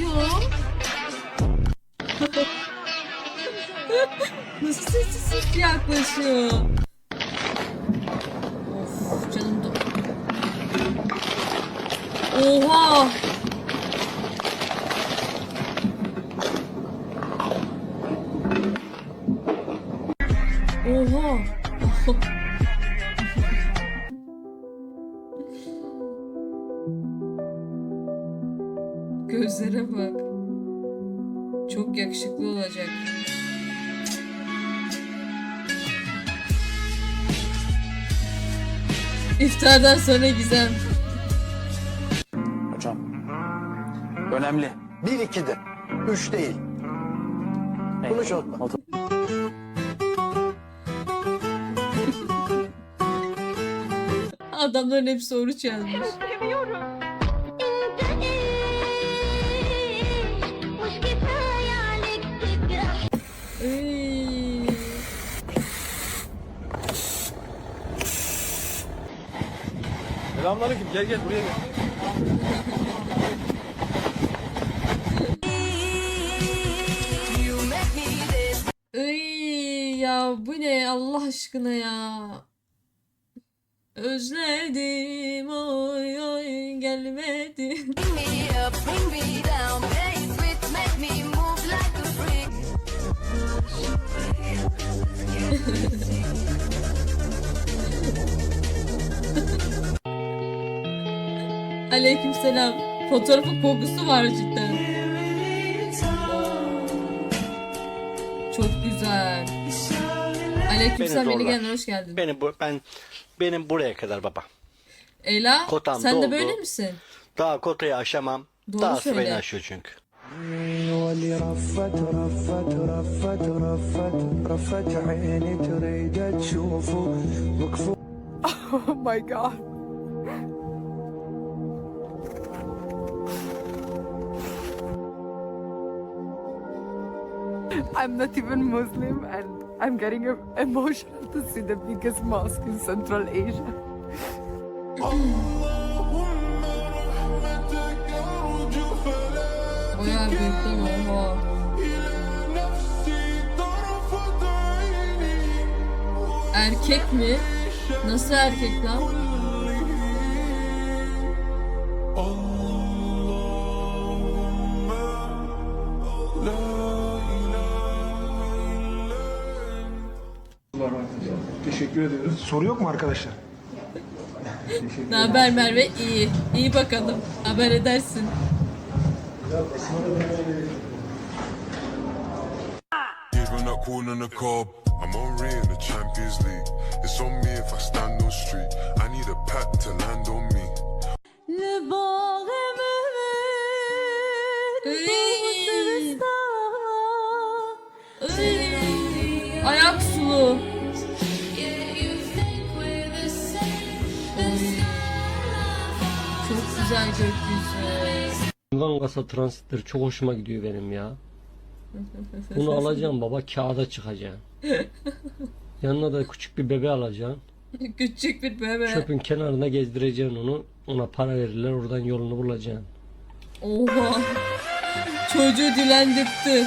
Yapıyor? Nasıl sessiz sessiz yaklaşıyor? Of canım da... Oha! İftardan sonra Gizem. Hocam. Önemli. Bir iki de. Üç değil. Bunu hiç unutma. Adamların hepsi oruç yazmış. مش Selamünaleyküm. Gel gel buraya gel. Ya bu ne Allah aşkına ya. Özledim oy oy gelmedi. Aleykümselam. Fotoğrafın kokusu var cidden. Çok güzel. Aleykümselam Beni yeni zorlar. gelenler hoş geldin. Benim bu ben benim buraya kadar baba. Ela Kotam sen de doldu. böyle misin? Daha kotayı aşamam. Doğru Daha söyle. beni aşıyor çünkü. واللي رفت رفت رفت رفت رفت عيني تريد تشوفه وقفوا Oh my god. I'm not even Muslim and I'm getting em- emotional to see the biggest mosque in Central Asia. Bayağı büyük değil mi? Oha. Erkek mi? Nasıl erkek lan? Soru yok mu arkadaşlar? Ne haber Merve? İyi. İyi bakalım. Haber edersin. On the cob. I'm already in the Champions League. It's on me if I stand on street. I need a pat to land on me. Yuvan kasa transitleri çok hoşuma gidiyor benim ya. Bunu alacağım baba kağıda çıkacaksın. Yanına da küçük bir bebe alacaksın. Küçük bir bebe. Çöpün kenarında gezdireceksin onu. Ona para verirler oradan yolunu bulacaksın. Oha. Çocuğu dilendirtti.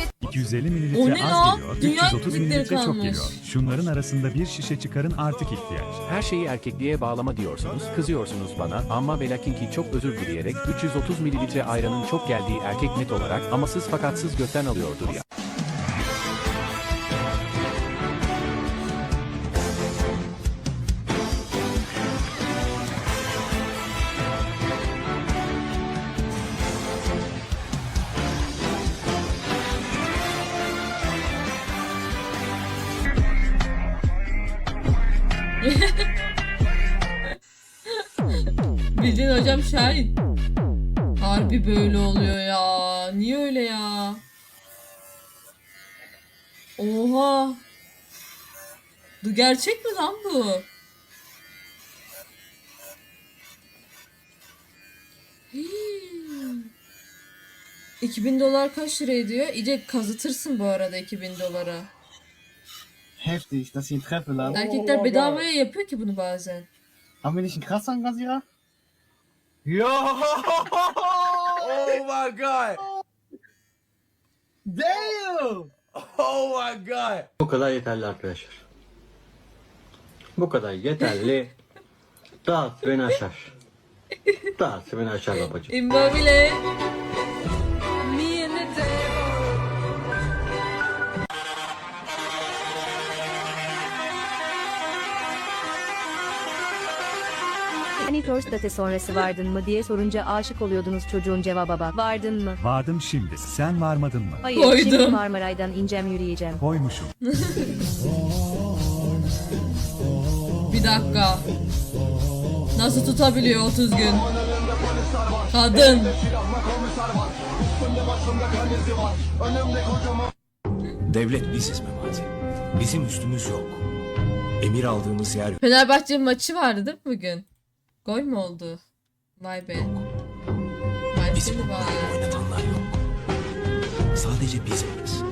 bass with 250 O mililitre az lan? geliyor, Dünya 330 müzikleri mililitre çok kalmış. geliyor. Şunların arasında bir şişe çıkarın artık ihtiyaç. Her şeyi erkekliğe bağlama diyorsunuz, kızıyorsunuz bana ama ve lakin ki çok özür dileyerek 330 mililitre ayranın çok geldiği erkek net olarak amasız fakatsız gökten alıyordur ya. Hocam Şahin. Harbi böyle oluyor ya. Niye öyle ya? Oha. Bu gerçek mi lan bu? Hii. 2000 dolar kaç lira ediyor? İyice kazıtırsın bu arada 2000 dolara. Heftig, ihn treffe, lan. Erkekler bedavaya yapıyor ki bunu bazen. Haben wir nicht einen Krassangas hier? Yo! Oh my god! Damn! Oh my god! Bu kadar yeterli arkadaşlar. Bu kadar yeterli. Dağıt beni aşar. Dağıt beni aşar babacığım. Immobile. Hani first date sonrası vardın mı diye sorunca aşık oluyordunuz çocuğun cevaba bak. Vardın mı? Vardım şimdi. Sen varmadın mı? Hayır Koydum. şimdi Marmaray'dan ineceğim yürüyeceğim. Koymuşum. Bir dakika. Nasıl tutabiliyor 30 gün? Kadın. Devlet biziz Memati. Bizim üstümüz yok. Emir aldığımız yer Fenerbahçe maçı vardı değil mi bugün? Gol mü oldu? Vay be. Vay seni vay. oynatanlar yok. Sadece biz varız.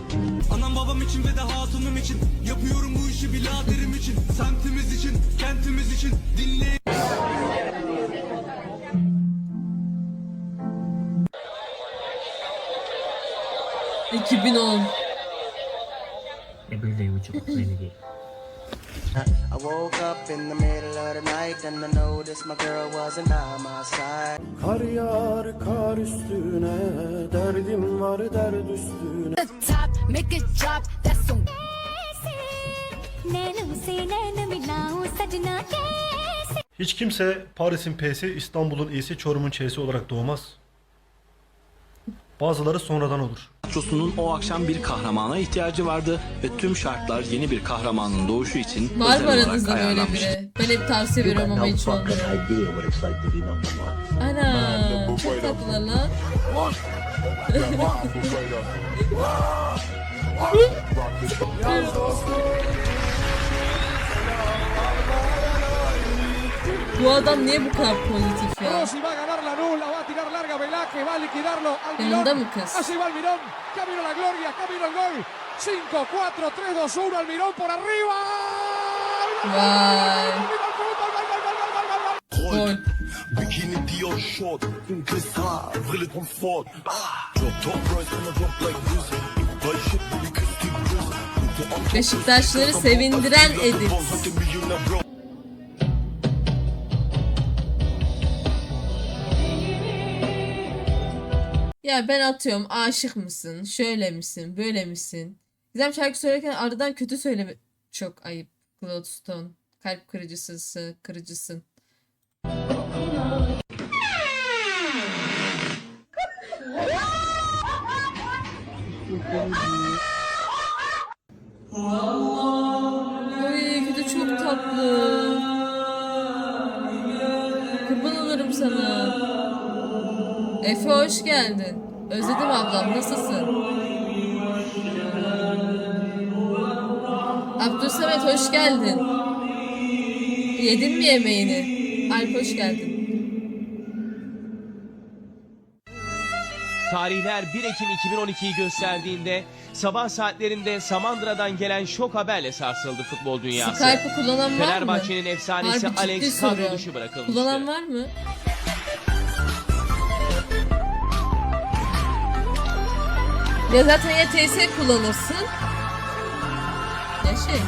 Anam babam için ve de hatunum için Yapıyorum bu işi biraderim için Semtimiz için, kentimiz için Dinleyin Cık, 2010. I woke up in the middle of the night and I noticed my girl wasn't on my side. Kar yağar kar üstüne, derdim var derd üstüne. The top, make it drop, that's so Hiç kimse Paris'in P'si, İstanbul'un İ'si, Çorum'un Ç'si olarak doğmaz. Bazıları sonradan olur. Tiyatrosunun o akşam bir kahramana ihtiyacı vardı ve tüm şartlar yeni bir kahramanın doğuşu için Var özel mı olarak aranızda böyle ayarlanmıştı. biri? Ben hep tavsiye veriyorum ama hiç olmuyor. Ana çok tatlılar lan. Bu adam niye bu kadar pozitif ya? Velázquez, va a liquidarlo. Mı kız? va Almirón, camino la gloria, camino el gol. 5, 4, 3, 2, 1, Almirón por arriba. Gol. Bikini Dior short, brille Tom Ford. Ah, drop top price and I drop like. Buy shit, this. Beşiktaşları sevindiren edit. Ya ben atıyorum aşık mısın? Şöyle misin? Böyle misin? Gizem şarkı söylerken aradan kötü söyleme... Çok ayıp. Cloudstone. Kalp kırıcısı, kırıcısın. Bir de çok tatlı. Kurban olurum sana. Efe hoş geldin. Özledim ablam nasılsın? Abdülsamet hoş geldin. Yedin mi yemeğini? Alp hoş geldin. Tarihler 1 Ekim 2012'yi gösterdiğinde sabah saatlerinde Samandıra'dan gelen şok haberle sarsıldı futbol dünyası. Skype'ı kullanan var mı? Fenerbahçe'nin efsanesi Harbi Alex kadro dışı bırakılmıştı. Kullanan var mı? Ya zaten ya TS kullanırsın ya şey.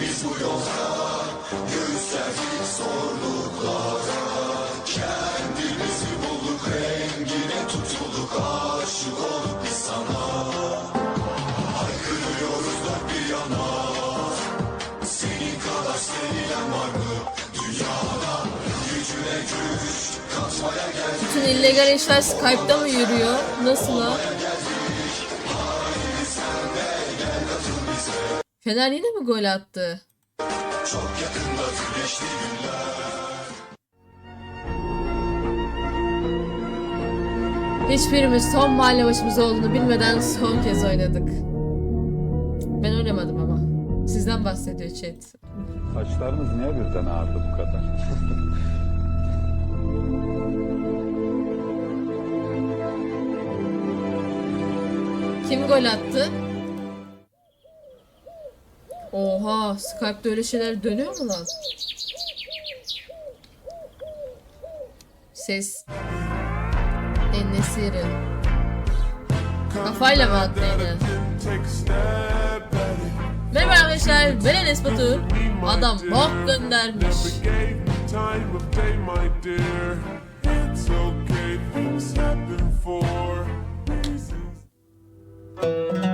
Biz bu yolda göğüslerdik zorluklara Bütün illegal işler Skype'da mı yürüyor? Nasıl lan? Fener yine mi gol attı? Hiçbirimiz son mahalle başımız olduğunu bilmeden son kez oynadık. Ben oynamadım ama. Sizden bahsediyor chat. Saçlarınız niye birden ağardı bu kadar? Kim gol attı? Oha Skype'da öyle şeyler dönüyor mu lan? Ses. Ennesiri. Kafayla mı attı? Merhaba arkadaşlar ben Enes Batur. Adam bok göndermiş. It's okay, things happen for thank you